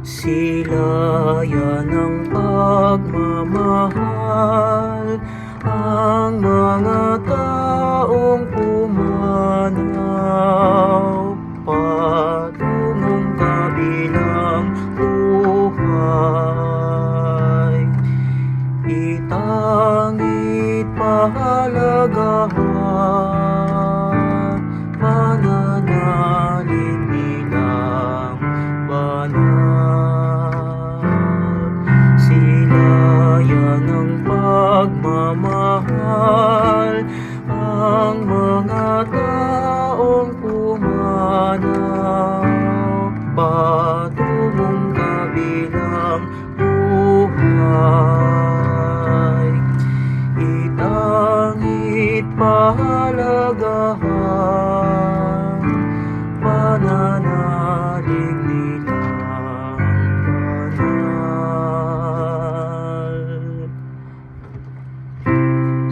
Sila yan ang pagmamahal Ang mga taong kabilang buhay. Itangit pahalagahan Pananalig nilang banal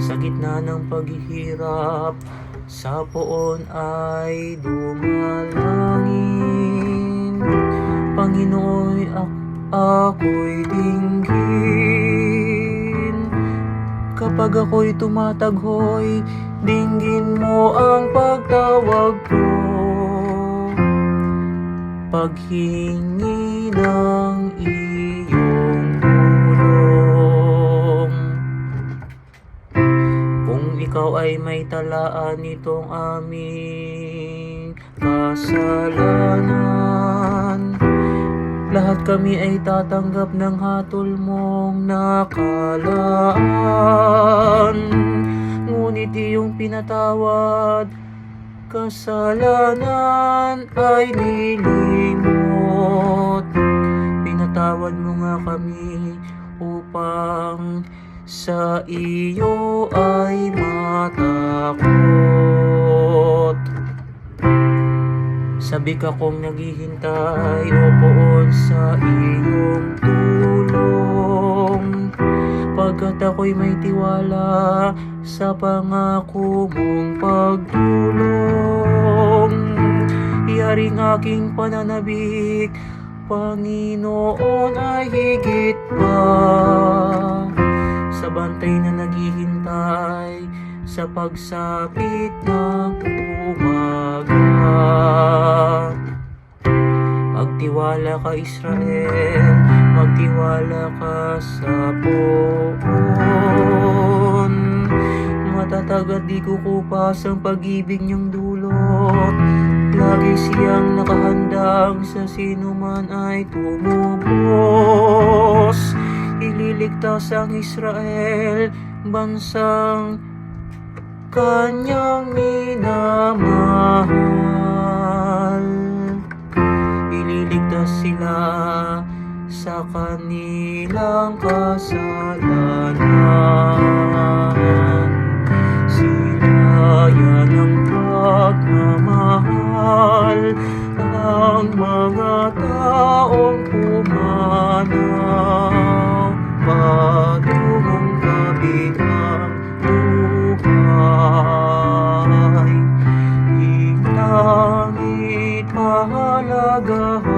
Sa gitna ng paghihirap Sa poon ay dumalangin. Panginoon ak ako'y dinggin. Kapag ako'y tumataghoy Dinggin mo ang pagtawag ko. Paghingi ng iyong tulong. Kung ikaw ay may talaan nitong aming kasalanan Lahat kami ay tatanggap ng hatol mong nakalaan. Ngunit iyong pinatawad Kasalanan ay nilimot. Pinatawad mo nga kami upang sa iyo ay matakot Sabi ka kong naghihintay o poon sa iyong tulong. Pagkat ako'y may tiwala sa pangako mong pagtulong Iyaring aking pananabik Panginoon ay higit pa. Sa bantay na naghihintay Sa pagsapit ng umaga ka Israel. Magtiwala ka sa poon Matatag at di kukupas ang pag-ibig niyang dulot. Lagi siyang nakahandang sa sino man ay tumubos. Ililigtas ang Israel Bansang kanyang minamahal ng kasalanan. Sinaya ng pagmamahal Ang mga taong pumanaw. Patungong kabitang buhay Inangit mahalagahan